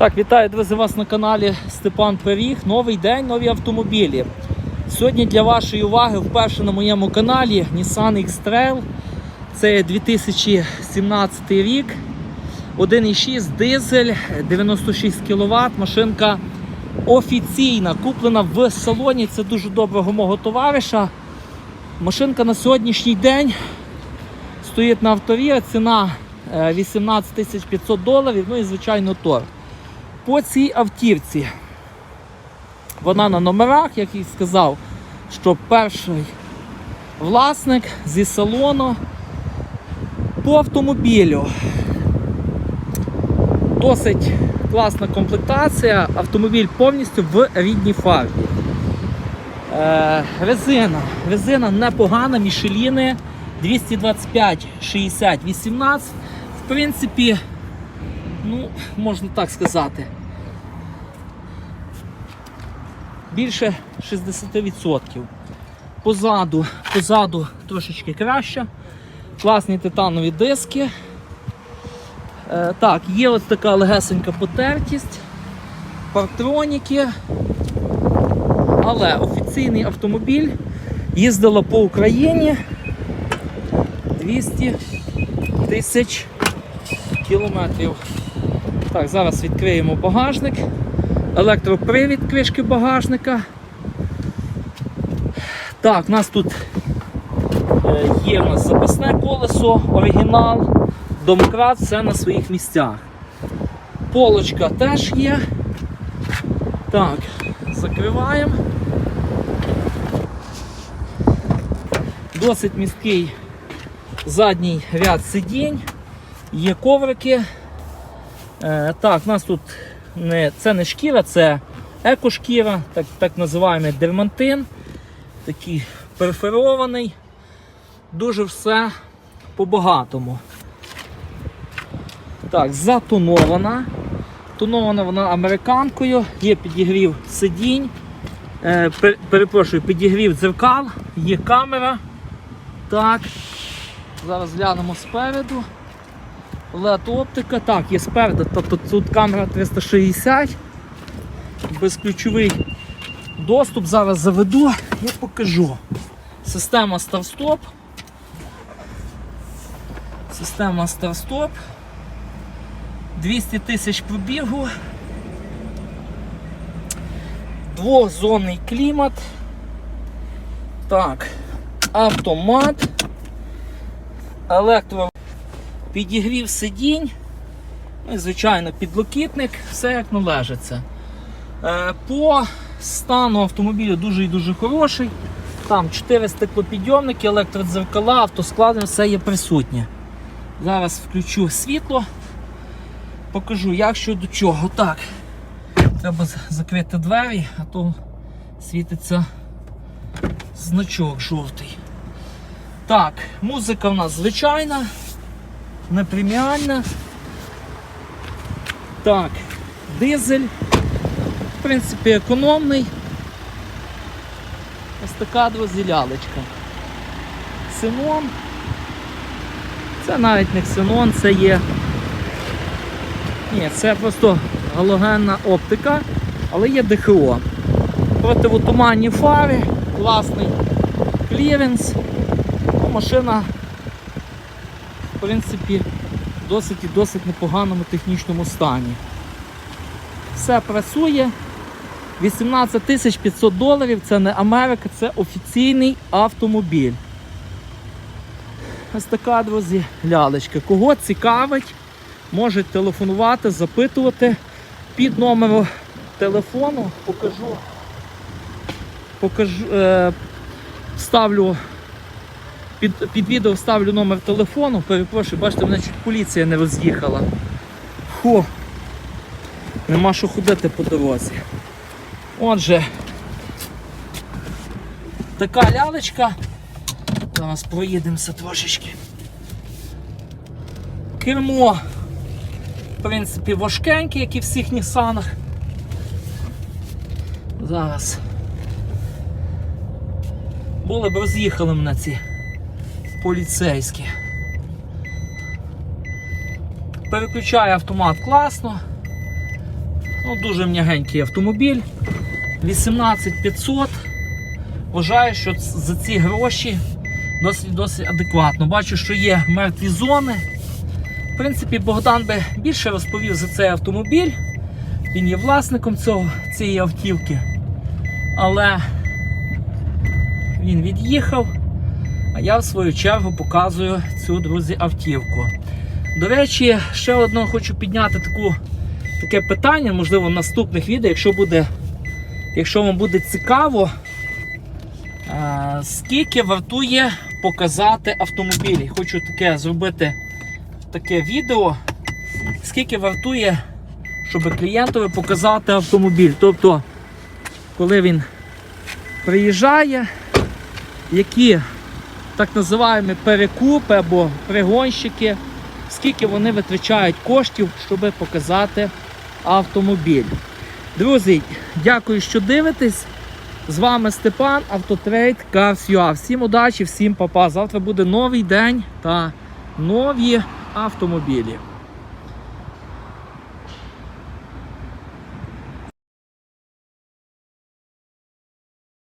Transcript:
Так, вітаю, друзі, вас на каналі Степан Пиріг. Новий день, нові автомобілі. Сьогодні для вашої уваги вперше на моєму каналі Nissan X-Trail. Це 2017 рік. 1,6 дизель, 96 кВт. Машинка офіційна, куплена в салоні. Це дуже доброго мого товариша. Машинка на сьогоднішній день стоїть на авторі, ціна е, 18 500 доларів, ну і звичайно торг. По цій автівці вона на номерах, як і сказав, що перший власник зі салону по автомобілю. Досить класна комплектація, автомобіль повністю в рідній фарбі. Е, резина. Резина непогана, мішеліни 225 60 18. В принципі, ну, можна так сказати. Більше 60%. Позаду, позаду трошечки краще. Класні титанові диски. Е, так, є ось така легесенька потертість, партроніки. Але офіційний автомобіль їздила по Україні 200 тисяч кілометрів. Так, зараз відкриємо багажник. Електропривід кришки багажника. Так, у нас тут е, є у нас запасне колесо, оригінал, домкрат, все на своїх місцях. Полочка теж є. Так, закриваємо. Досить місткий задній ряд сидінь, є коврики. Е, так, у нас тут не, це не шкіра, це екошкіра, так, так називаємо дермантин. Такий перфорований. Дуже все по-багатому. Так, затонована. Тонована вона американкою, є підігрів сидінь. Е, пер- перепрошую, підігрів дзеркал, є камера. Так. Зараз глянемо спереду. LED оптика. Так, є спереду. Тобто тут камера 360. Безключовий доступ. Зараз заведу і покажу. Система старт-стоп. Система старт-стоп. 200 тисяч пробігу. Двозонний клімат. Так, автомат. Електро підігрів сидінь. Ну звичайно, підлокітник, все як належиться. Е, По стану автомобіля дуже і дуже хороший. Там 4 стеклопідйомники, електродзеркала, автосклади, все є присутнє. Зараз включу світло, покажу, як що до чого. Так, треба закрити двері, а то світиться значок жовтий. Так, музика в нас звичайна, не преміальна. Так, дизель. В принципі, економний. Ось така двозілялечка. Ксенон. Це навіть не ксенон, це є. Ні, це просто галогенна оптика, але є ДХО. Противотуманні фари, класний кліренс. Ну, машина, принципі, досить і досить непоганому технічному стані. Все працює. 18 тисяч 500 доларів це не Америка, це офіційний автомобіль. Ось така, друзі, лялечка. Кого цікавить, можуть телефонувати, запитувати під номером телефону. Покажу. Покажу. Е, ставлю під, під відео вставлю номер телефону. Перепрошую, бачите, мене чуть поліція не роз'їхала. Фу. Нема що ходити по дорозі. Отже, така лялечка. Зараз проїдемося трошечки. Кермо, в принципі, важкеньке, як і в всіх Нісанах. Зараз. Були б роз'їхали мене ці поліцейські. Переключає автомат класно. Ну, дуже м'ягенький автомобіль. 18500. Вважаю, що за ці гроші досить досить адекватно. Бачу, що є мертві зони. В принципі, Богдан би більше розповів за цей автомобіль. Він є власником цього, цієї автівки. Але він від'їхав. Я в свою чергу показую цю, друзі, автівку. До речі, ще одно хочу підняти таку, таке питання, можливо, в наступних відео, якщо буде, якщо вам буде цікаво, е, скільки вартує показати автомобіль. Хочу таке зробити таке відео, скільки вартує, щоб клієнтові показати автомобіль. Тобто, коли він приїжджає, які так називаємо перекупи або пригонщики, скільки вони витрачають коштів, щоб показати автомобіль. Друзі, дякую, що дивитесь. З вами Степан, Автотрейд, Cars.ua. Всім удачі, всім папа. Завтра буде новий день та нові автомобілі.